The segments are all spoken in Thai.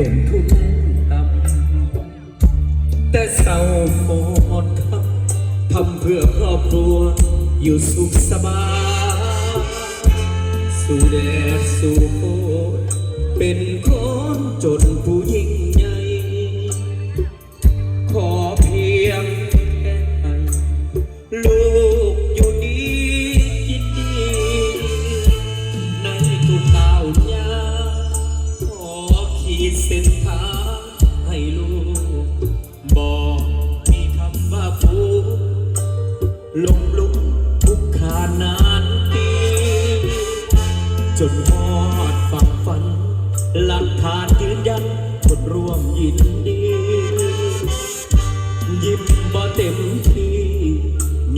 ต้นทุนต่ำแต่เศร้าโหดทำทำเพื่อครอบครัว อยู่สุขสบาย สู่แดดสู่โคตเป็นคนจนผู้ยิ่งใหญ่ข จนทอดฝั่งฝัน หลักฐานยืนยันคนร่วมยินดียิ้มบ่เต็มที่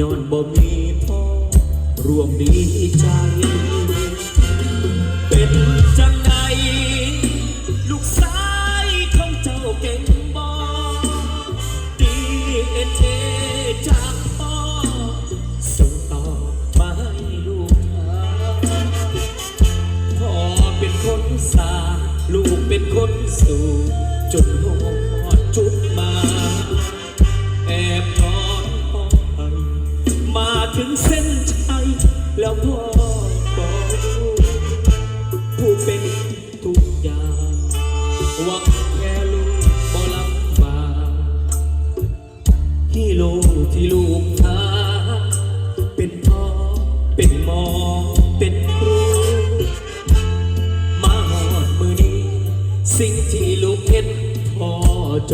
ย้อนบ่มีพ่อร่วมดีใจ คนสู่จุดหอดจุดมา แอบนอนห้องไปมาถึงเส้นชัยแล้วพอ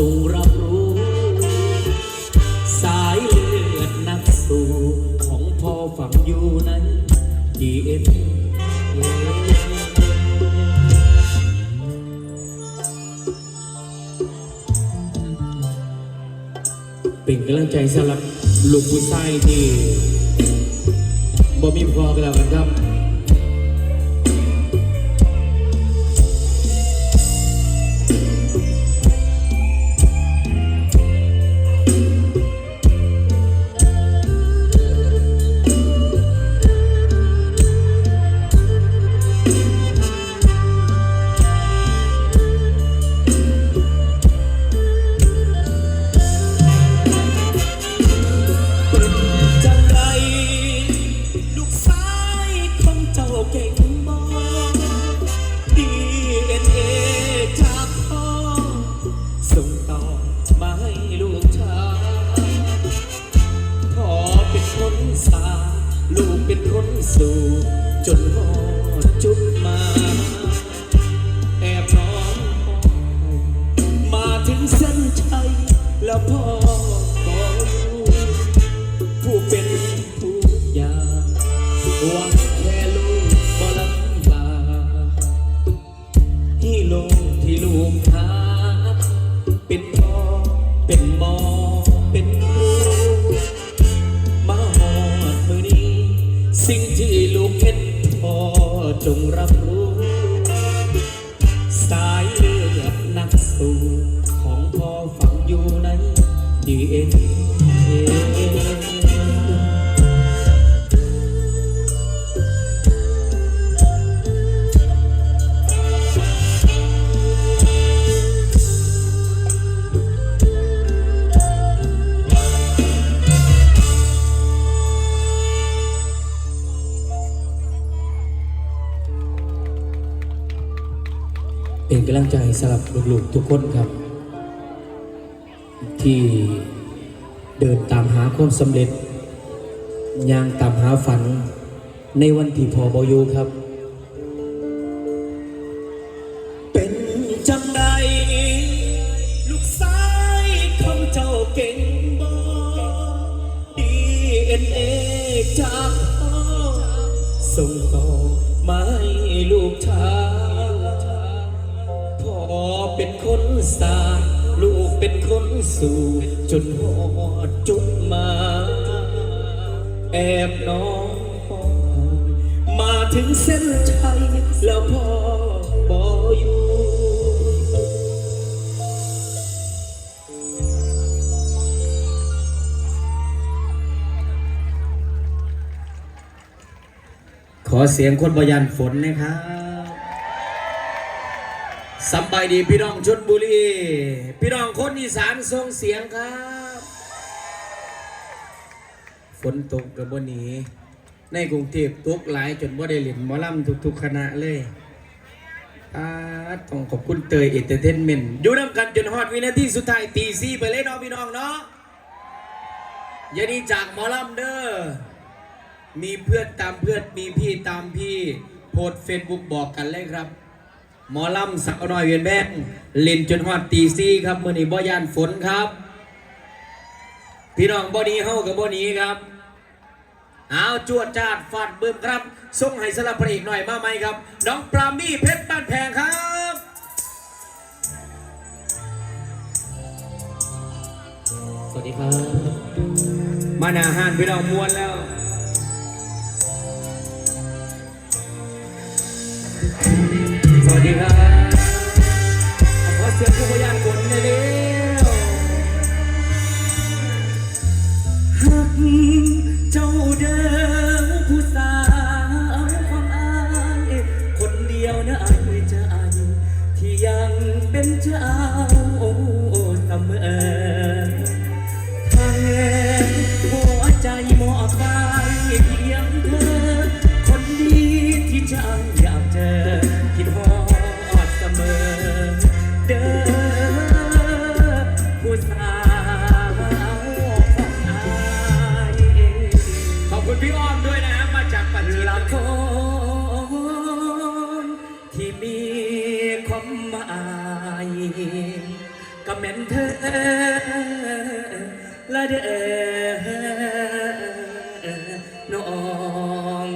จงรับรู้ สายเลือดนักสู้ของพ่อฝังอยู่ในดีเอ็นเป็นกำลังใจสำหรับลูกผู้ชายที่บ่มีพอกันแล้วกันครับ เป็นกำลังใจสำหรับลูกๆทุกคนครับ ที่เดินตามหาความสำเร็จย่างตามหาฝันในวันที่พอบอยูครับ เป็นจังใดลูกสายของเจ้าเก่งบ่ดีเอ็นเอจากพ่อส่งต่อมาให้ลูกชาย คนสร้าลูกเป็นคนสู่จนหอดจุดมา แอบนอนห้องมาถึงเส้นชัยแล้วพ่อบออยู่ขอเสียงคนบยันฝนนะครับ สบายดีพี่น้องชนบุรี พี่น้องคนอีสานส่งเสียงครับ ฝนตกกับบนนี้ในกรุงเทพตกหลายจนบ่ได้เล่นหมอลำทุกๆคณะเลยอาต้องขอบคุณเตยเอเตอร์เทนเมนต์อยู่นำกันจนฮอดวินาทีสุดท้ายตีสี่ไปเลยเนาะพี่น้องเนาะย่าหนี้จากมอลำเด้อมีเพื่อนตามเพื่อนมีพี่ตามพี่โพสเฟซบุ๊กบอกกันเลยครับ หมอลำสักหน่อยเวียนแบงเล่นจนฮอดตีสี่ครับมื่อนี้บ่ยานฝนครับ พี่น้องบ่หนี้เฮากับบ่หนี้ครับเอาจวดจาดฟาดบึ้มครับส่งให้สลับพระเอกหน่อยมาไหมครับ น้องปรามี่เพชรบ้านแพงครับสวัสดีครับ มาหนาหานพี่น้องมวนแล้ว เป็นเจ้าเสมอทางหัวใจมอบไปเพียงเธอ คนดีที่ใจอยากเจอคิดฮอดเสมอ เด้อผู้สาวของอายขอบคุณพี่อ้อมด้วยนะครับมาจากปัจจิละคนที่มีความหมาย ก็แม่นเธอละเด้อน้อง